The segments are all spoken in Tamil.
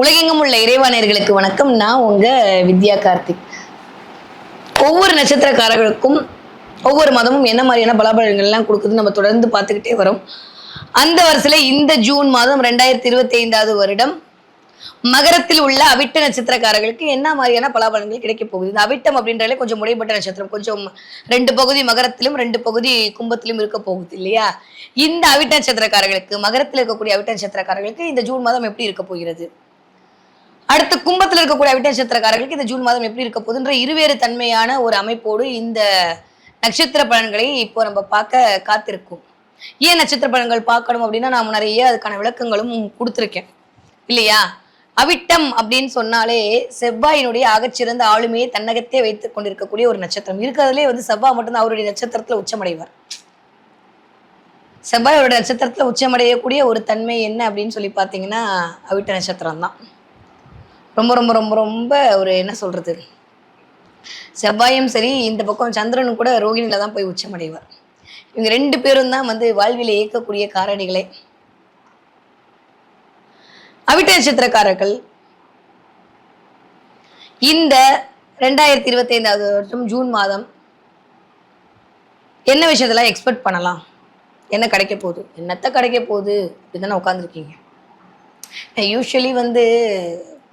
உலகெங்கும் உள்ள இறைவானியர்களுக்கு வணக்கம். நான் உங்க வித்யா கார்த்திக். ஒவ்வொரு நட்சத்திரக்காரர்களுக்கும் ஒவ்வொரு மதமும் என்ன மாதிரியான பலாபலங்கள்லாம் கொடுக்குது கொடுக்குதுன்னு நம்ம தொடர்ந்து பார்த்துக்கிட்டே வரோம். அந்த வரிசையில் இந்த ஜூன் மாதம் ரெண்டாயிரத்தி இருபத்தி ஐந்தாவது வருடம் மகரத்தில் உள்ள அவிட்ட நட்சத்திரக்காரர்களுக்கு என்ன மாதிரியான பலாபலன்கள் கிடைக்க போகுது? இந்த அவிட்டம் அப்படின்றாலே கொஞ்சம் முறைப்பட்ட நட்சத்திரம். கொஞ்சம் ரெண்டு பகுதி மகரத்திலும் ரெண்டு பகுதி கும்பத்திலும் இருக்க போகுது இல்லையா? இந்த அவிட்ட நட்சத்திரக்காரர்களுக்கு மகரத்தில் இருக்கக்கூடிய அவிட்ட நட்சத்திரக்காரர்களுக்கு இந்த ஜூன் மாதம் எப்படி இருக்க போகிறது? அடுத்து கும்பத்தில் இருக்கக்கூடிய விட்ட நட்சத்திரக்காரர்களுக்கு இந்த ஜூன் மாதம் எப்படி இருக்க போகுதுன்ற இருவேறு தன்மையான ஒரு அமைப்போடு இந்த நட்சத்திர பலன்களை இப்போ நம்ம பார்க்க காத்திருக்கோம். ஏன் நட்சத்திர பலன்கள் பார்க்கணும் அப்படின்னா நான் நிறைய அதுக்கான விளக்கங்களும் கொடுத்துருக்கேன். இல்லையா? அவிட்டம் அப்படின்னு சொன்னாலே செவ்வாயினுடைய ஆகச்சிறந்த ஆளுமையை தன்னகத்தே வைத்துக் கொண்டிருக்கக்கூடிய ஒரு நட்சத்திரம். இருக்கிறதுலே வந்து செவ்வாய் மட்டும்தான் அவருடைய நட்சத்திரத்துல உச்சமடைவார். செவ்வாய் அவருடைய நட்சத்திரத்துல உச்சமடையக்கூடிய ஒரு தன்மை என்ன அப்படின்னு சொல்லி பார்த்தீங்கன்னா அவிட்ட நட்சத்திரம் தான் ரொம்ப ரொம்ப ரொம்ப ரொம்ப ஒரு என்ன சொல்றது? செவ்வாயும் சரி இந்த பக்கம் சந்திரனும் கூட ரோகிணியில தான் போய் உச்சமடைவார். இவங்க ரெண்டு பேரும் தான் வந்து வாழ்வில் இயக்கக்கூடிய காரணிகளே. அவிட்ட நட்சத்திரக்காரர்கள் இந்த ரெண்டாயிரத்தி இருபத்தி ஐந்தாவது வருஷம் ஜூன் மாதம் என்ன விஷயத்தெல்லாம் எக்ஸ்பெக்ட் பண்ணலாம்? என்ன கிடைக்க போகுது? என்னத்த கிடைக்க போகுது? இதுதானே தானே உட்காந்துருக்கீங்க யூஸ்வலி வந்து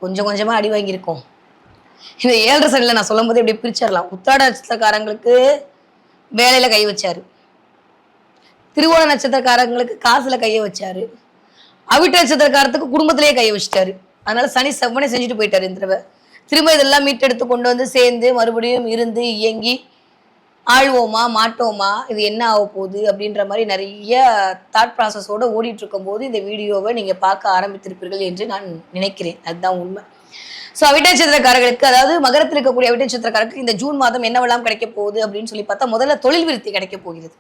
கொஞ்சம் கொஞ்சமாக அடி வாங்கியிருக்கோம். இந்த ஏழரை சனியில் நான் சொல்லும் போது இப்படி பிரிச்சிடலாம் உத்தாட நட்சத்திரக்காரங்களுக்கு வேலையில் கை வச்சாரு. திருவோண நட்சத்திரக்காரங்களுக்கு காசுல கையை வச்சாரு. அவிட்ட நட்சத்திரக்காரத்துக்கு குடும்பத்திலேயே கையை வச்சிட்டாரு. அதனால சனி செவ்வனே செஞ்சுட்டு போயிட்டாரு இந்த தடவை. திரும்ப இதெல்லாம் மீட்டெடுத்து கொண்டு வந்து சேர்ந்து மறுபடியும் இருந்து இயங்கி ஆழ்வோமா மாட்டோமா இது என்ன ஆக போகுது அப்படின்ற மாதிரி நிறைய தாட் ப்ராசஸோட ஓடிட்டு இருக்கும்போது இந்த வீடியோவை நீங்க பார்க்க ஆரம்பித்திருப்பீர்கள் என்று நான் நினைக்கிறேன். அதுதான் உண்மை. ஸோ அவிட்ட அதாவது மகரத்தில் இருக்கக்கூடிய அவிட்ட நட்சத்திரக்காரருக்கு இந்த ஜூன் மாதம் என்னவெல்லாம் கிடைக்க போகுது அப்படின்னு சொல்லி பார்த்தா முதல்ல தொழில் விருத்தி கிடைக்க போகிறது.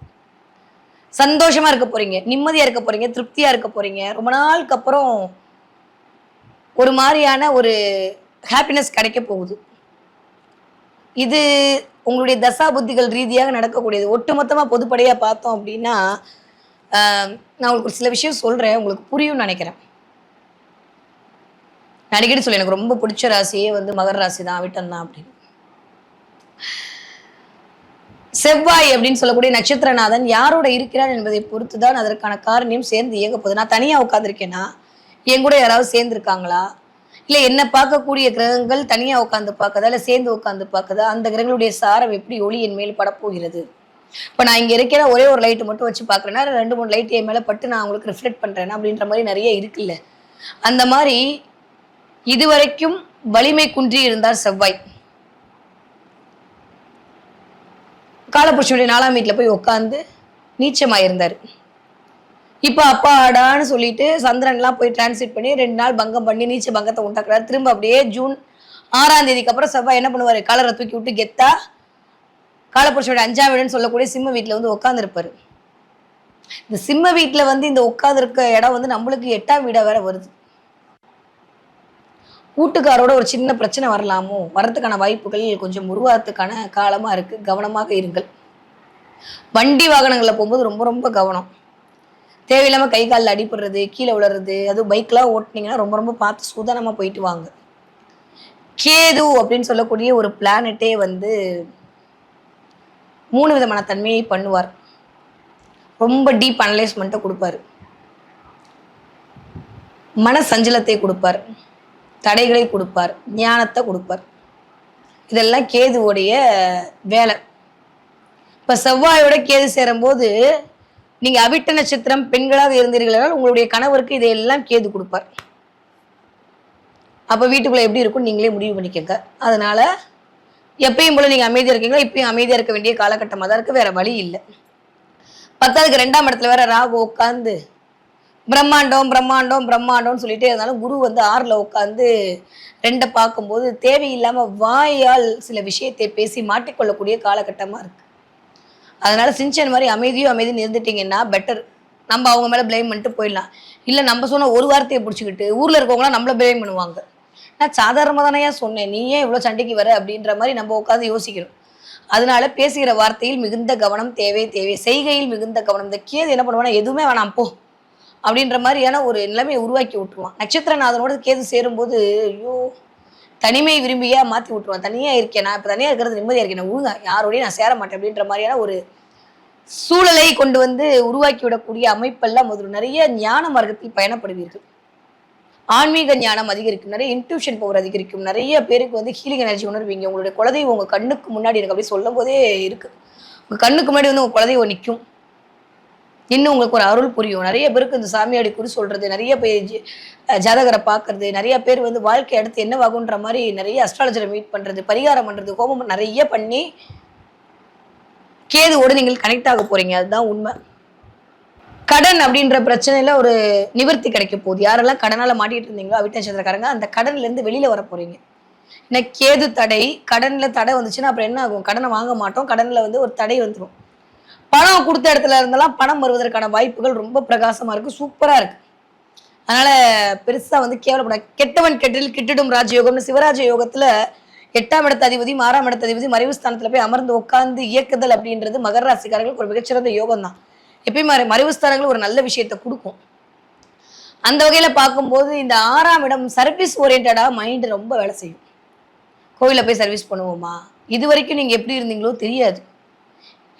சந்தோஷமா இருக்க போறீங்க நிம்மதியா இருக்க போறீங்க திருப்தியா இருக்க போறீங்க. ரொம்ப நாளுக்கு அப்புறம் ஒரு மாதிரியான ஒரு ஹாப்பினஸ் கிடைக்க போகுது. இது உங்களுடைய தசா புத்திகள் ரீதியாக நடக்கக்கூடியது. ஒட்டுமொத்தமாக பொதுப்படையாக பார்த்தோம் அப்படின்னா நான் உங்களுக்கு ஒரு சில விஷயம் சொல்கிறேன் உங்களுக்கு புரியும்னு நினைக்கிறேன். நான் அடிக்கடி சொல்லி எனக்கு ரொம்ப பிடிச்ச ராசியே வந்து மகர ராசி தான் அவிட்டம் தான் அப்படின்னு. செவ்வாய் அப்படின்னு சொல்லக்கூடிய நட்சத்திரநாதன் யாரோட இருக்கிறார் என்பதை பொறுத்து தான் அதற்கான காரணியம் சேர்ந்து இயங்க போகுது. நான் தனியாக உட்காந்துருக்கேன்னா என் கூட யாராவது சேர்ந்துருக்காங்களா? இல்லை என்ன பார்க்கக்கூடிய கிரகங்கள் தனியாக உட்காந்து பார்க்குதா இல்லை சேர்ந்து உட்காந்து பார்க்குதா? அந்த கிரகங்களுடைய சாரம் எப்படி ஒளி என் மேல் படப்போகிறது? இப்போ நான் இங்கே இருக்கிற ஒரே ஒரு லைட்டு மட்டும் வச்சு பார்க்குறேன்னா ரெண்டு மூணு லைட் என் மேலே பட்டு நான் உங்களுக்கு ரிஃப்ளெக்ட் பண்ணுறேன் அப்படின்ற மாதிரி நிறைய இருக்குல்ல. அந்த மாதிரி இதுவரைக்கும் வலிமை குன்றி இருந்தார் செவ்வாய். காலபுருஷனுடைய நாலாம் வீட்டில் போய் உட்காந்து நீச்சமாயிருந்தார். இப்போ அப்பாடான்னு சொல்லிட்டு சந்திரன்லாம் போய் டிரான்ஸ்லேட் பண்ணி ரெண்டு நாள் பங்கம் பண்ணி நீச்ச பங்கத்தை உண்டாக்குறாரு. திரும்ப அப்படியே ஜூன் ஆறாம் தேதிக்கு அப்புறம் செவ்வாய் என்ன பண்ணுவார்? கலரை தூக்கி விட்டு கெத்தா காலப்புருஷோட அஞ்சாம் வீடுன்னு சொல்லக்கூடிய சிம்ம வீட்டில் வந்து உட்காந்துருப்பாரு இந்த சிம்ம வீட்டில் வந்து இந்த உட்காந்துருக்க இடம் வந்து நம்மளுக்கு எட்டாம் வீடாக வேற வருது. கூட்டுக்காரோட ஒரு சின்ன பிரச்சனை வரலாமோ? வரதுக்கான வாய்ப்புகள் கொஞ்சம் உருவாகிறதுக்கான காலமாக இருக்குது கவனமாக இருங்கள். வண்டி வாகனங்களில் போகும்போது ரொம்ப ரொம்ப கவனம். தேவையில்லாமல் கை காலில் அடிபடுறது கீழே விழுறது அதுவும் பைக்லாம் ஓட்டினீங்கன்னா ரொம்ப ரொம்ப பார்த்து சூதானமாக போயிட்டு வாங்க. கேது அப்படின்னு சொல்லக்கூடிய ஒரு பிளானட்டே வந்து மூணு விதமான தன்மையை பண்ணுவார். ரொம்ப டீப் அனலைஸ்மெண்ட்டை கொடுப்பாரு. மன சஞ்சலத்தை கொடுப்பார். தடைகளை கொடுப்பார். ஞானத்தை கொடுப்பார். இதெல்லாம் கேதுவோடைய வேலை. இப்போ செவ்வாயோட கேது சேரும்போது நீங்க அவிட்ட நட்சத்திரம் பெண்களாக இருந்தீர்கள் என்றால் உங்களுடைய கணவருக்கு இதையெல்லாம் கேது கொடுப்பார். அப்போ வீட்டுக்குள்ள எப்படி இருக்கும் நீங்களே முடிவு பண்ணிக்கங்க. அதனால எப்பயும் போல நீங்க அமைதியா இருக்கீங்களா? இப்பயும் அமைதியா இருக்க வேண்டிய காலகட்டமாக தான் இருக்கு. வேற வழி இல்லை. பத்தாவதுக்கு ரெண்டாம் இடத்துல வேற ராகு உட்காந்து பிரம்மாண்டம் பிரம்மாண்டம் பிரம்மாண்டம்னு சொல்லிட்டே இருந்தாலும் குரு வந்து ஆறுல உட்காந்து ரெண்டை பார்க்கும்போது தேவையில்லாம வாயால் சில விஷயத்தை பேசி மாட்டிக்கொள்ளக்கூடிய காலகட்டமா இருக்கு. அதனால சின்சன் மாதிரி அமைதியும் அமைதியும் இருந்துட்டீங்கன்னா பெட்டர் நம்ம அவங்க மேலே ப்ளேம் பண்ணிட்டு போயிடலாம். இல்லை நம்ம சொன்ன ஒரு வார்த்தையை பிடிச்சிக்கிட்டு ஊரில் இருக்கவங்களாம் நம்மள பிளேம் பண்ணுவாங்க. நான் சாதாரணமாக தானே சொன்னேன்? நீ ஏன் இவ்வளோ சண்டைக்கு வர? அப்படின்ற மாதிரி நம்ம உட்காந்து யோசிக்கணும். அதனால பேசுகிற வார்த்தையில் மிகுந்த கவனம் தேவை தேவை. செய்கையில் மிகுந்த கவனம். இந்த கேது என்ன பண்ணுவானா எதுவுமே வேணாம் போ. அப்படின்ற மாதிரியான ஒரு நிலைமையை உருவாக்கி விட்டுருவான். நட்சத்திரநாதனோட கேது சேரும்போது ஐயோ தனிமை விரும்பியா மாற்றி விட்டுருவான். தனியாக இருக்கேன்? நான் இப்போ தனியாக இருக்கிறது நிம்மதியாக இருக்கேன்? நான் ஒழுங்கா நான் சேர மாட்டேன் அப்படின்ற மாதிரியான ஒரு சூழலை கொண்டு வந்து உருவாக்கி விடக்கூடிய அமைப்பெல்லாம் முதல்ல நிறைய ஞான மார்க்கத்தில் பயணப்படுவீர்கள். ஆன்மீக ஞானம் அதிகரிக்கும். நிறைய இன்ட்யூஷன் பவர் அதிகரிக்கும். நிறைய பேருக்கு வந்து ஹீலிங் எனர்ஜி உணர்வீங்க. உங்களுடைய குலதெய்வம் உங்க கண்ணுக்கு முன்னாடி எனக்கு அப்படி சொல்லும் போதே இருக்கு. உங்க கண்ணுக்கு முன்னாடி வந்து உங்க குலதெய்வம் நிற்கும் இன்னும் உங்களுக்கு ஒரு அருள் புரியும். நிறைய பேருக்கு இந்த சாமியாடி குறி சொல்றது நிறைய பேர் ஜாதகரை பார்க்கறது நிறைய பேர் வந்து வாழ்க்கை அடுத்து என்னவாகுன்ற மாதிரி நிறைய அஸ்ட்ராலஜரை மீட் பண்றது பரிகாரம் பண்றது ஹோமம் நிறைய பண்ணி கேதுவோடு நீங்கள் கனெக்ட் ஆக போறீங்க. அதுதான் உண்மை. கடன் அப்படின்ற பிரச்சனையில ஒரு நிவர்த்தி கிடைக்க போகுது. யாரெல்லாம் கடனால மாட்டிட்டு இருந்தீங்களோ அவிட்ட நட்சத்திரக்காரங்க அந்த கடன்ல இருந்து வெளியில வர போறீங்க. ஏன்னா கேது தடை கடன்ல தடை வந்துச்சுன்னா அப்புறம் என்ன ஆகும்? கடனை வாங்க மாட்டோம். கடன்ல வந்து ஒரு தடை வந்துடும் பணம் கொடுத்த இடத்துல இருந்தெல்லாம் பணம் வருவதற்கான வாய்ப்புகள் ரொம்ப பிரகாசமா இருக்கு சூப்பரா இருக்கு. அதனால பெருசா வந்து கேவலப்பட கெட்டவன் கெட்டில் கிட்டிடும் ராஜயோகம்னு சிவராஜ யோகத்துல எட்டாம் இடத்த அதிபதி ஆறாம் இடத்த அதிபதி மறைவு ஸ்தானத்துல போய் அமர்ந்து உட்கார்ந்து இயக்குதல் அப்படின்றது மகர ராசிக்காரர்களுக்கு ஒரு மிகச்சிறந்த யோகம் தான் எப்பயும் மறைவு ஸ்தானங்கள் ஒரு நல்ல விஷயத்தை கொடுக்கும். அந்த வகையில பார்க்கும்போது இந்த ஆறாம் இடம் சர்வீஸ் ஓரியன்டா மைண்ட் ரொம்ப வேலை செய்யும். கோயிலில் போய் சர்வீஸ் பண்ணுவோமா? இது வரைக்கும் நீங்க எப்படி இருந்தீங்களோ தெரியாது.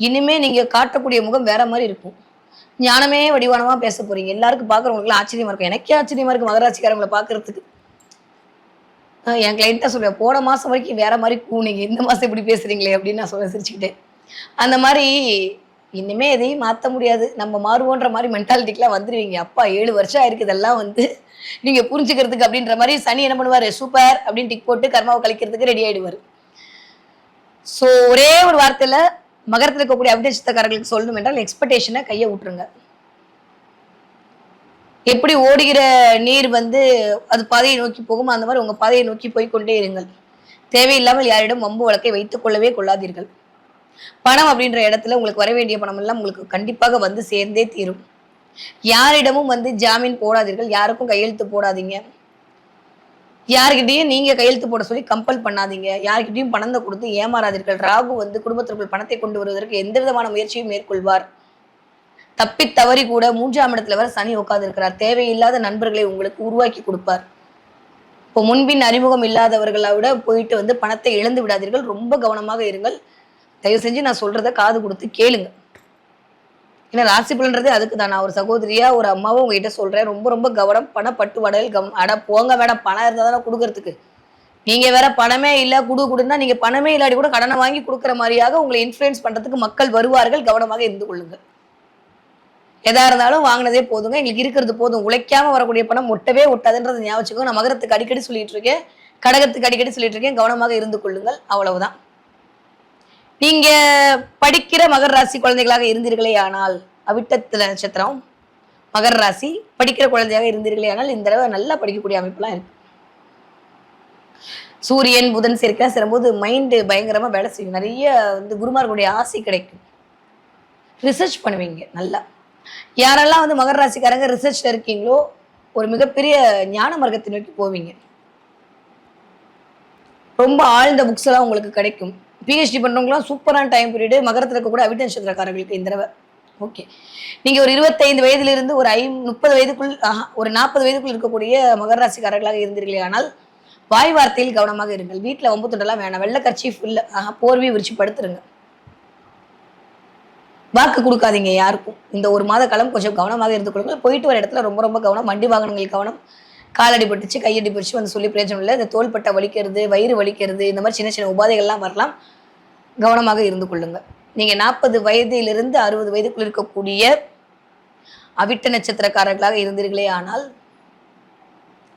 இனிமே நீங்க காட்டக்கூடிய முகம் வேற மாதிரி இருக்கும். ஞானமே வடிவானமா பேச போறீங்க. எல்லாருக்கும் பார்க்குறவங்களுக்கு ஆச்சரியமா இருக்கும். எனக்கே ஆச்சரியமா இருக்கு மகராட்சிக்காரங்களை பாக்குறதுக்கு. என் கிளைண்ட்டா சொல்லுவேன் போன மாசம் வரைக்கும் வேற மாதிரி கூனிங்க இந்த மாசம் இப்படி பேசுறீங்களே அப்படின்னு நான் சொல்ல சிரிச்சுக்கிட்டேன். அந்த மாதிரி இனிமே எதையும் மாற்ற முடியாது. நம்ம மாறுவோன்ற மாதிரி மென்டாலிட்டிக்கெலாம் வந்துடுவீங்க அப்பா ஏழு வருஷம் ஆயிருக்கு இதெல்லாம் வந்து. நீங்க புரிஞ்சுக்கிறதுக்கு அப்படின்ற மாதிரி சனி என்ன பண்ணுவாரு? சூப்பர் அப்படின்னு டிக் போட்டு கர்மாவை கழிக்கிறதுக்கு ரெடி ஆயிடுவாரு. ஸோ ஒரே ஒரு வார்த்தையில மகரத்தில் இருக்கக்கூடிய அபிடேஷத்தக்காரர்களுக்கு சொல்லணும் என்றால் எக்ஸ்பெக்டேஷனை கையை விட்டுருங்க. எப்படி ஓடுகிற நீர் வந்து அது பாதையை நோக்கி போகுமோ அந்த மாதிரி உங்க பாதையை நோக்கி போய் கொண்டே இருங்கள். தேவையில்லாமல் யாரிடம் வம்பு வழக்கை வைத்துக் கொள்ளவே கொள்ளாதீர்கள். பணம் அப்படின்ற இடத்துல உங்களுக்கு வர வேண்டிய பணம் எல்லாம் உங்களுக்கு கண்டிப்பாக வந்து சேர்ந்தே தீரும். யாரிடமும் வந்து ஜாமீன் போடாதீர்கள். யாருக்கும் கையெழுத்து போடாதீங்க. யார்கிட்டயும் நீங்க கையெழுத்து போட சொல்லி கம்பல் பண்ணாதீங்க. யார்கிட்டயும் பணத்தை கொடுத்து ஏமாறாதீர்கள். ராகு வந்து குடும்பத்திற்குள் பணத்தை கொண்டு வருவதற்கு எந்த விதமான முயற்சியும் மேற்கொள்வார். தப்பி தவறி கூட மூன்றாம் இடத்துல வர சனி உட்கார்ந்து இருக்கிறார் தேவையில்லாத நண்பர்களை உங்களுக்கு உருவாக்கி கொடுப்பார். இப்போ முன்பின் அறிமுகம் இல்லாதவர்களை விட போயிட்டு வந்து பணத்தை இழந்து விடாதீர்கள். ரொம்ப கவனமாக இருங்கள். தயவு செஞ்சு நான் சொல்றத காது கொடுத்து கேளுங்க. ஏன்னா ராசி பலன்றது அதுக்கு தான். நான் ஒரு சகோதரியா ஒரு அம்மாவும் உங்ககிட்ட சொல்றேன். ரொம்ப ரொம்ப கவனம். பண வடையில் கம் அட போங்க வேணாம். பணம் இருந்தால் தானே கொடுக்கறதுக்கு. நீங்க வேற பணமே இல்லை குடு கொடுன்னா நீங்க பணமே இல்லாட்டி கூட கடனை வாங்கி கொடுக்குற மாதிரியாக உங்களை இன்ஃப்ளூயன்ஸ் பண்றதுக்கு மக்கள் வருவார்கள். கவனமாக இருந்து கொள்ளுங்கள். எதா இருந்தாலும் வாங்கினதே போதுங்க. எங்களுக்கு இருக்கிறது போதும். உழைக்காம வரக்கூடிய பணம் ஒட்டவே ஒட்டாதுன்றது ஞாபகம் நான் மகரத்துக்கு அடிக்கடி சொல்லிட்டு இருக்கேன். கடகத்துக்கு அடிக்கடி சொல்லிட்டு இருக்கேன். கவனமாக இருந்து கொள்ளுங்கள். அவ்வளவுதான். நீங்க படிக்கிற மகர ராசி குழந்தைகளாக இருந்தீர்களே ஆனால் அவிட்டத்துல நட்சத்திரம். மகர ராசி படிக்கிற குழந்தையாக இருந்தீர்களே ஆனால் இந்த தடவை நல்லா படிக்கக்கூடிய அமைப்புலாம் இருக்கு. சூரியன் புதன் சேர்க்கா சேரும்போது மைண்டு பயங்கரமா வேலை செய்யும். நிறைய வந்து குருமார்களுடைய ஆசை கிடைக்கும். ரிசர்ச் பண்ணுவீங்க நல்லா. யாரெல்லாம் வந்து மகர ராசிக்காரங்க ரிசர்ச்ல இருக்கீங்களோ ஒரு மிகப்பெரிய ஞான மார்க்கத்தை நோக்கி போவீங்க. ரொம்ப ஆழ்ந்த புக்ஸ் எல்லாம் உங்களுக்கு கிடைக்கும். பிஹெச்டி பண்ணுறவங்களாம் சூப்பரான டைம் பீரியடு மகரத்தில் இருக்கக்கூட அவிட்ட நட்சத்திரக்காரர்களுக்கு இந்த தடவை. ஓகே நீங்க ஒரு இருபத்தைந்து வயதிலிருந்து ஒரு ஐ முப்பது வயதுக்குள் ஒரு நாற்பது வயதுக்குள் இருக்கக்கூடிய மகர ராசிக்காரர்களாக இருந்தீர்களே ஆனால் வாய் வார்த்தையில் கவனமாக இருங்கள். வீட்டில் வம்பு தொண்டெல்லாம் வேணாம். வெள்ளை கர்ச்சீஃப் இல்லை. ஆஹா போர்வையை விரிச்சு படுத்துருங்க வாக்கு கொடுக்காதீங்க யாருக்கும். இந்த ஒரு மாத காலம் கொஞ்சம் கவனமாக இருந்து கொடுங்க போயிட்டு வர இடத்துல ரொம்ப ரொம்ப கவனம். வண்டி வாகனங்கள் கவனம். காலடி பட்டுச்சு கையடி பட்டுச்சு வந்து சொல்லி பிரயோஜனம் இல்லை. இந்த தோள்பட்டை வலிக்கிறது வயிறு வலிக்கிறது இந்த மாதிரி சின்ன சின்ன உபாதைகள்லாம் வரலாம். கவனமாக இருந்து கொள்ளுங்க. நீங்க நாற்பது வயதிலிருந்து அறுபது வயதுக்குள் இருக்கக்கூடிய அவிட்ட நட்சத்திரக்காரர்களாக இருந்தீர்களே ஆனால்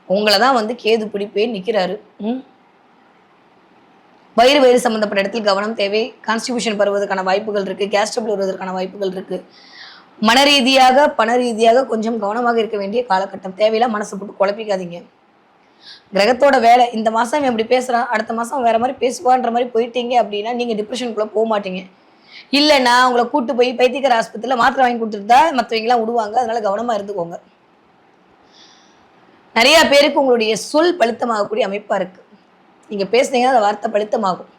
உங்களை தான் வந்து கேது பிடிப்பே நிற்கிறாரு ம்? வயிறு வயிறு சம்மந்தப்பட்ட இடத்தில் கவனம் தேவை. கான்ஸ்டிபியூஷன் பருவதற்கான வாய்ப்புகள் இருக்கு. கேஸ்டபிள் வருவதற்கான வாய்ப்புகள் இருக்கு. மன ரீதியாக பண ரீதியாக கொஞ்சம் கவனமாக இருக்க வேண்டிய காலகட்டம் தேவையில்ல. மனசு போட்டு குழப்பிக்காதீங்க. கிரகத்தோட வேலை இந்த மாசம் எப்படி இப்படி பேசுறான் அடுத்த மாசம் வேற மாதிரி பேசுவான்ற மாதிரி போயிட்டீங்க அப்படின்னா நீங்க டிப்ரெஷனுக்குள்ள போக மாட்டீங்க. இல்லைன்னா உங்களை கூட்டு போய் பைத்தியக்கார ஆஸ்பத்திரியில் மாத்திரை வாங்கி கொடுத்துருந்தா மற்றவங்களாம் விடுவாங்க அதனால கவனமா இருந்துக்கோங்க. நிறைய பேருக்கு உங்களுடைய சொல் பழுத்தமாகக்கூடிய அமைப்பா இருக்கு. நீங்க பேசுனீங்கன்னா அந்த வார்த்தை பழுத்தமாகும்.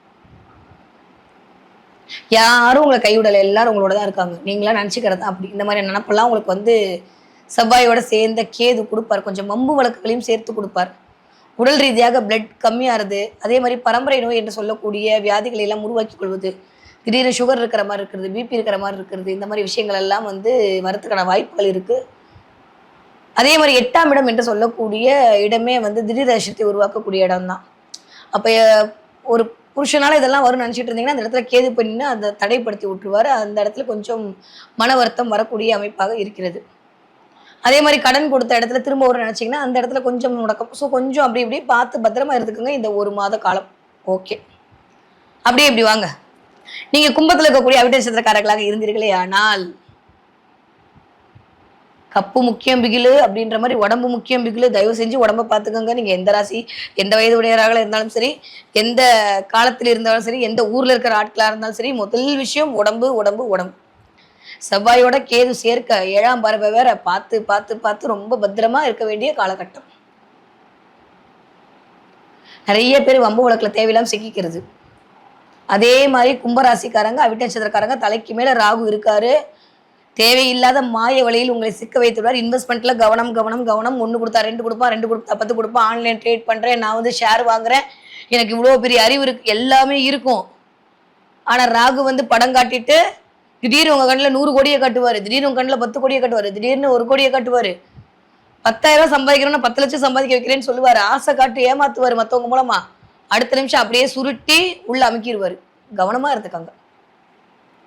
யாரும் உங்களை கைவிடலை எல்லாரும் உங்களோட தான் இருக்காங்க. நீங்களாம் நினச்சிக்கிறது? அப்படி இந்த மாதிரி நினப்பெல்லாம் உங்களுக்கு வந்து செவ்வாயோட சேர்ந்த கேது கொடுப்பார். கொஞ்சம் மம்பு வழக்குகளையும் சேர்த்து கொடுப்பார். உடல் ரீதியாக பிளட் கம்மியாகிறது அதே மாதிரி பரம்பரை நோய் என்று சொல்லக்கூடிய வியாதிகளை எல்லாம் உருவாக்கி கொள்வது திடீர்னு சுகர் இருக்கிற மாதிரி இருக்கிறது பிபி இருக்கிற மாதிரி இருக்கிறது இந்த மாதிரி விஷயங்கள் எல்லாம் வந்து வரத்துக்கான வாய்ப்புகள் இருக்குது அதே மாதிரி எட்டாம் இடம் என்று சொல்லக்கூடிய இடமே வந்து திடீர் அதிர்ஷ்டத்தை உருவாக்கக்கூடிய இடம் தான் அப்போ ஒரு புருஷனால இதெல்லாம் வரும்னு நினச்சிட்டு இருந்தீங்கன்னா அந்த இடத்துல கேது பண்ணின்னு அதை தடைப்படுத்தி விட்டுருவாரு. அந்த இடத்துல கொஞ்சம் மன வருத்தம் வரக்கூடிய அமைப்பாக இருக்கிறது. அதே மாதிரி கடன் கொடுத்த இடத்துல திரும்ப ஒரு நினச்சிங்கன்னா அந்த இடத்துல கொஞ்சம் முடக்கம். ஸோ கொஞ்சம் அப்படி இப்படி பார்த்து பத்திரமா இருந்துக்குங்க இந்த ஒரு மாத காலம். ஓகே அப்படியே இப்படி வாங்க. நீங்கள் கும்பத்தில் இருக்கக்கூடிய அவிட்ட நட்சத்திரக்காரர்களாக இருந்தீர்களே ஆனால் கப்பு முக்கியம் பிகிலு அப்படின்ற மாதிரி உடம்பு முக்கியம் பிகிலு. தயவு செஞ்சு உடம்ப பார்த்துக்கோங்க. நீங்கள் எந்த ராசி எந்த வயது உடையவராக இருந்தாலும் சரி எந்த காலத்தில் இருந்தாலும் சரி எந்த ஊரில் இருக்கிற ஆட்களாக இருந்தாலும் சரி முதல் விஷயம் உடம்பு உடம்பு உடம்பு. செவ்வாயோட கேது சேர்க்க ஏழாம் பறவை வேற. பார்த்து பார்த்து பார்த்து ரொம்ப பத்திரமா இருக்க வேண்டிய காலகட்டம். நிறைய பேர் வம்பு வழக்கில் தேவையில்லாம சிக்கிக்கிறது. அதே மாதிரி கும்பராசிக்காரங்க அவிட்ட நட்சத்திரக்காரங்க தலைக்கு மேல ராகு இருக்காரு. தேவையில்லாத மாய வழியில் உங்களை சிக்க வைத்துள்ளார் இன்வெஸ்ட்மெண்ட்ல கவனம் கவனம் கவனம். ஒன்று கொடுத்தா ரெண்டு கொடுப்பா ரெண்டு கொடுத்தா பத்து கொடுப்பா ஆன்லைன் ட்ரேட் பண்றேன் நான் வந்து ஷேர் வாங்குறேன். எனக்கு இவ்வளோ பெரிய அறிவு இருக்கு. எல்லாமே இருக்கும். ஆனா ராகு வந்து படம் காட்டிட்டு திடீர்னு உங்க கண்ணில் நூறு கோடியை கட்டுவார். திடீர்னு உங்க கண்ணில் பத்து கோடியை கட்டுவார். திடீர்னு ஒரு கோடியை கட்டுவார். பத்தாயிரம் ரூபாய் சம்பாதிக்கிறோம்னா பத்து லட்சம் சம்பாதிக்க வைக்கிறேன்னு சொல்லுவார். ஆசை காட்டு ஏமாத்துவார் மற்றவங்க மூலமா. அடுத்த நிமிஷம் அப்படியே சுருட்டி உள்ள அமுக்கிடுவார் கவனமா இருந்துக்காங்க.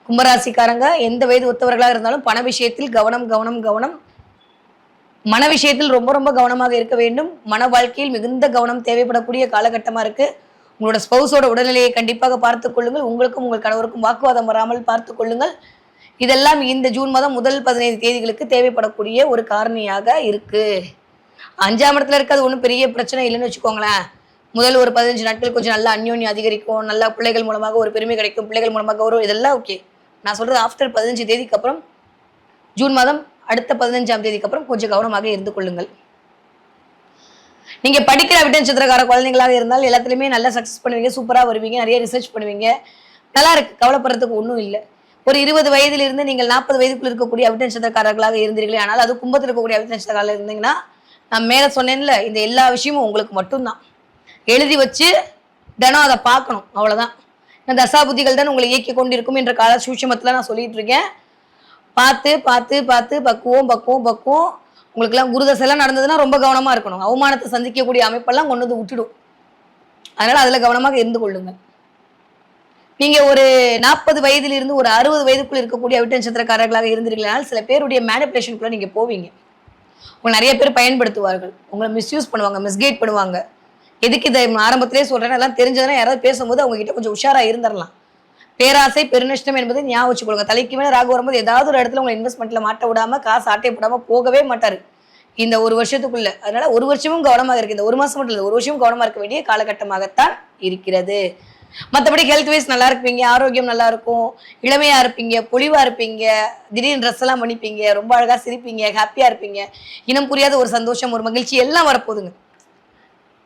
கும்பராசிக்காரங்க எந்த வயது ஒத்தவர்களாக இருந்தாலும் பண விஷயத்தில் கவனம் கவனம் கவனம். மன விஷயத்தில் ரொம்ப ரொம்ப கவனமாக இருக்க வேண்டும். மன வாழ்க்கையில் மிகுந்த கவனம் தேவைப்படக்கூடிய காலகட்டமாக இருக்குது உங்களோட ஸ்பௌஸோட உடல்நிலையை கண்டிப்பாக பார்த்துக் கொள்ளுங்கள். உங்களுக்கும் உங்கள் கணவருக்கும் வாக்குவாதம் வராமல் பார்த்துக் கொள்ளுங்கள். இதெல்லாம் இந்த ஜூன் மாதம் முதல் பதினைந்து தேதிகளுக்கு தேவைப்படக்கூடிய ஒரு காரணியாக இருக்கு. அஞ்சாம் இடத்துல இருக்கிறது ஒன்றும் பெரிய பிரச்சனை இல்லைன்னு வச்சுக்கோங்களேன். முதல் ஒரு பதினஞ்சு நாட்கள் கொஞ்சம் நல்லா அந்யோன்யம் அதிகரிக்கும். நல்லா பிள்ளைகள் மூலமாக ஒரு பெருமை கிடைக்கும். பிள்ளைகள் மூலமாக ஒரு இதெல்லாம் ஓகே நான் சொல்றது ஆஃப்டர் பதினஞ்சு தேதிக்கு அப்புறம் ஜூன் மாதம் அடுத்த பதினஞ்சாம் தேதிக்கு அப்புறம் கொஞ்சம் கவனமாக இருந்து கொள்ளுங்கள். நீங்க படிக்கிற விட்ட நட்சத்திரக்கார குழந்தைங்களாக இருந்தால் எல்லாத்துலயுமே நல்லா சக்ஸஸ் பண்ணுவீங்க சூப்பரா வருவீங்க நிறைய ரிசர்ச் பண்ணுவீங்க. நல்லா இருக்கு கவலைப்படுறதுக்கு ஒன்றும் இல்லை. ஒரு இருபது வயதிலிருந்து நீங்கள் நாற்பது வயதுக்குள்ள இருக்கக்கூடிய அவிட்ட நட்சத்திரக்காரர்களாக இருந்தீர்களே ஆனால் அது கும்பத்தில் இருக்கக்கூடிய அவிட்ட நட்சத்திரக்காரர்களாக இருந்தீங்கன்னா நான் மேலே சொன்னேன்ல இந்த எல்லா விஷயமும் உங்களுக்கு மட்டும்தான். எழுதி வச்சு தினம் அதை பார்க்கணும் அவ்வளோதான் தசாபுத்திகள் தான் உங்களை இயக்கி கொண்டிருக்கும் என்ற கால சூட்சமத்தில் நான் சொல்லிட்டு இருக்கேன். பார்த்து பார்த்து பார்த்து பக்குவம் பக்குவம் பக்குவம். உங்களுக்குலாம் குருதசைலாம் நடந்ததுன்னா ரொம்ப கவனமாக இருக்கணும். அவமானத்தை சந்திக்கக்கூடிய அமைப்பெல்லாம் கொண்டு வந்து விட்டுடும். அதனால் அதில் கவனமாக இருந்து கொள்ளுங்கள். நீங்கள் ஒரு நாற்பது வயதிலிருந்து ஒரு அறுபது வயதுக்குள்ள இருக்கக்கூடிய அவிட்ட நட்சத்திரக்காரர்களாக இருந்தீர்களால் சில பேருடைய மேனிப்புலேஷனுக்குள்ளே நீங்கள் போவீங்க. உங்களை நிறைய பேர் பயன்படுத்துவார்கள். உங்களை மிஸ்யூஸ் பண்ணுவாங்க மிஸ்கைட் பண்ணுவாங்க. எதுக்கு இதை ஆரம்பத்திலே சொல்றேன்? எல்லாம் தெரிஞ்சதுன்னா யாராவது பேசும்போது அவங்க கிட்ட கொஞ்சம் உஷாரா இருந்துடலாம் பேராசை பெருநஷ்டம் என்பதை ஞாபகம் வச்சுக்கொள்ளுங்க. தலைக்கு மேலே ராகு வரும்போது ஏதாவது ஒரு இடத்துல உங்களை இன்வெஸ்ட்மெண்ட்ல மாட்ட விடாம காசு ஆட்டை போடாம போகவே மாட்டாரு. இந்த ஒரு வருஷத்துக்குள்ள. அதனால ஒரு வருஷமும் கவனமாக இருக்கு இந்த ஒரு மாசம் மட்டும் இல்லை ஒரு வருஷமும் கவனமா இருக்க வேண்டிய காலகட்டமாகத்தான் இருக்கிறது. மற்றபடி ஹெல்த் வைஸ் நல்லா இருப்பீங்க ஆரோக்கியம் நல்லா இருக்கும் இளமையா இருப்பீங்க பொலிவா இருப்பீங்க திடீர்னு ட்ரெஸ் எல்லாம் பண்ணிப்பீங்க ரொம்ப அழகா சிரிப்பீங்க ஹாப்பியா இருப்பீங்க இனம் புரியாத ஒரு சந்தோஷம் ஒரு மகிழ்ச்சி எல்லாம் வரப்போகுதுங்க.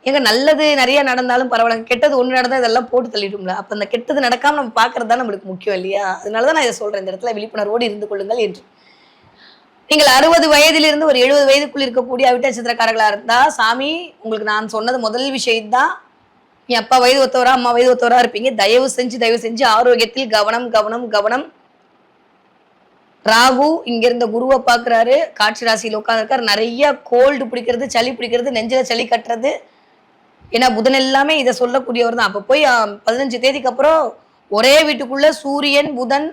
எங்க நல்லது நிறைய நடந்தாலும் பரவாயில்ல. கெட்டது ஒன்று நடந்தா இதெல்லாம் போட்டு தள்ளிடும்ல. அப்போ அந்த கெட்டது நடக்காம நம்ம பார்க்கறது தான் நம்மளுக்கு முக்கியம் இல்லையா? அதனால தான் நான் இதை சொல்றேன். இந்த இடத்துல விழிப்புணர்வோடு இருந்து கொள்ளுங்கள் என்று. நீங்கள் அறுபது வயதிலிருந்து ஒரு எழுபது வயதுக்குள் இருக்கக்கூடிய அவிட்ட சித்திரக்காரர்களாக இருந்தா சாமி உங்களுக்கு நான் சொன்னது முதல் விஷயம் தான் என் அப்பா வயது ஒத்தவரா அம்மா வயது ஒத்தவரா இருப்பீங்க. தயவு செஞ்சு தயவு செஞ்சு ஆரோக்கியத்தில் கவனம் கவனம் கவனம். ராகு இங்க இருந்த குருவை பாக்குறாரு காட்சி ராசியில் உட்காந்துருக்காரு நிறைய கோல்டு பிடிக்கிறது சளி பிடிக்கிறது நெஞ்சில சளி கட்டுறது. ஏன்னா புதன் எல்லாமே இதை சொல்லக்கூடியவர் தான். அப்போ போய் பதினஞ்சு தேதிக்கு அப்புறம் ஒரே வீட்டுக்குள்ள சூரியன் புதன்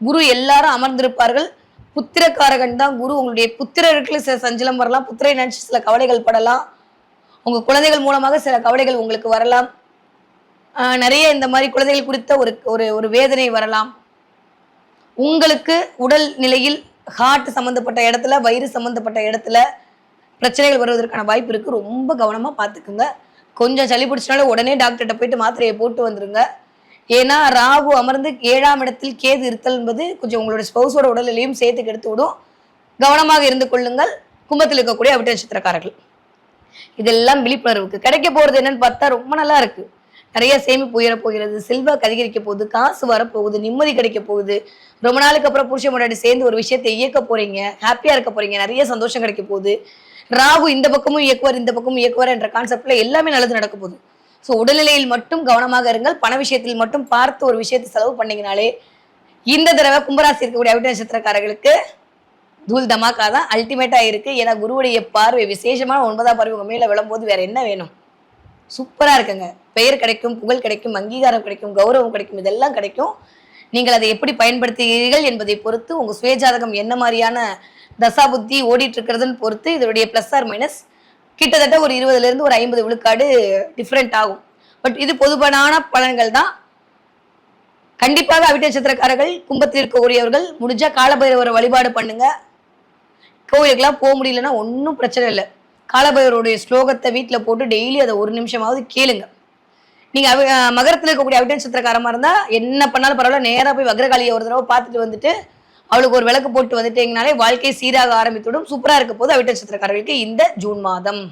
குரு எல்லாரும் அமர்ந்திருப்பார்கள். புத்திரக்காரகன் தான் குரு. உங்களுடைய புத்திரருக்கு சில சஞ்சலம் வரலாம். புத்திரை நினைச்சு சில கவலைகள் படலாம். உங்க குழந்தைகள் மூலமாக சில கவலைகள் உங்களுக்கு வரலாம். நிறைய இந்த மாதிரி குழந்தைகள் குறித்த ஒரு ஒரு ஒரு வேதனை வரலாம். உங்களுக்கு உடல் நிலையில் ஹார்ட் சம்மந்தப்பட்ட இடத்துல வயிறு சம்மந்தப்பட்ட இடத்துல பிரச்சனைகள் வருவதற்கான வாய்ப்பு இருக்கு. ரொம்ப கவனமா பார்த்துக்குங்க கொஞ்சம் சளி பிடிச்சனால உடனே டாக்டர்கிட்ட போயிட்டு மாத்திரையை போட்டு வந்துருங்க. ஏன்னா ராகு அமர்ந்து ஏழாம் இடத்தில் கேது இருத்தல் என்பது கொஞ்சம் உங்களோட ஸ்பௌஸோட உடல்நிலையும் சேர்த்து கெடுத்து விடும். கவனமாக இருந்து கொள்ளுங்கள். கும்பத்தில் இருக்கக்கூடிய அவிட்ட நட்சத்திரக்காரர்கள். இதெல்லாம் விழிப்புணர்வுக்கு. கிடைக்க போறது என்னன்னு பார்த்தா ரொம்ப நல்லா இருக்கு. நிறைய சேமிப்பு உயர போகிறது செல்வாக்கு அதிகரிக்க போகுது காசு வரப்போகுது நிம்மதி கிடைக்க போகுது. ரொம்ப நாளுக்கு அப்புறம் புருஷன் முன்னாடி சேர்ந்து ஒரு விஷயத்தை இயக்க போறீங்க ஹாப்பியா இருக்க போறீங்க நிறைய சந்தோஷம் கிடைக்க போகுது. ராகு இந்த பக்கமும் இயக்குவார் இந்த பக்கமும் இயக்குவார் என்ற கான்செப்ட்ல எல்லாமே நல்லது நடக்க போகுது. ஸோ உடல்நிலையில் மட்டும் கவனமாக இருங்கள். பண விஷயத்தில் மட்டும் பார்த்து ஒரு விஷயத்தை செலவு பண்ணீங்கனாலே இந்த தடவை கும்பராசி இருக்கக்கூடிய அவிட்ட நட்சத்திரக்காரர்களுக்கு தூள் தமாக்கா தான் அல்டிமேட்டா இருக்கு. ஏன்னா குருவுடைய பார்வை விசேஷமான ஒன்பதாம் பார்வை உங்க மேல விழும்போது வேற என்ன வேணும்? சூப்பரா இருக்குங்க. பெயர் கிடைக்கும் புகழ் கிடைக்கும் அங்கீகாரம் கிடைக்கும் கௌரவம் கிடைக்கும் இதெல்லாம் கிடைக்கும். நீங்கள் அதை எப்படி பயன்படுத்துகிறீர்கள் என்பதை பொறுத்து உங்க சுயஜாதகம் என்ன மாதிரியான தசாபுத்தி ஓடிட்டு இருக்கிறதுன்னு பொறுத்து இதனுடைய பிளஸ் ஆர் மைனஸ் கிட்டத்தட்ட ஒரு இருபதுல இருந்து ஒரு ஐம்பது விழுக்காடு டிஃப்ரெண்ட் ஆகும். பட் இது பொதுவான பலன்கள் தான். கண்டிப்பாக அவிட்ட நட்சத்திரக்காரர்கள் கும்பத்தில் இருக்கக்கூடியவர்கள் முடிஞ்சா காலபைரவரை வழிபாடு பண்ணுங்க. கோவிலுக்கெல்லாம் போக முடியலன்னா ஒன்றும் பிரச்சனை இல்லை. காலபைரவருடைய ஸ்லோகத்தை வீட்டில் போட்டு டெய்லி அதை ஒரு நிமிஷமாவது கேளுங்க. நீங்கள் அவ மகரத்தில் இருக்கக்கூடிய அவிட்ட நட்சத்திரக்காரமாக இருந்தால் என்ன பண்ணாலும் பரவாயில்ல நேராக போய் வக்ரகாளியை ஒரு தடவை பார்த்துட்டு வந்துட்டு அவளுக்கு ஒரு விளக்கு போட்டு வந்துட்டீங்கனாலே வாழ்க்கை சீராக ஆரம்பித்துவிடும். சூப்பரா இருக்க போது அவிட்ட நட்சத்திரக்காரர்களுக்கு இந்த ஜூன் மாதம்.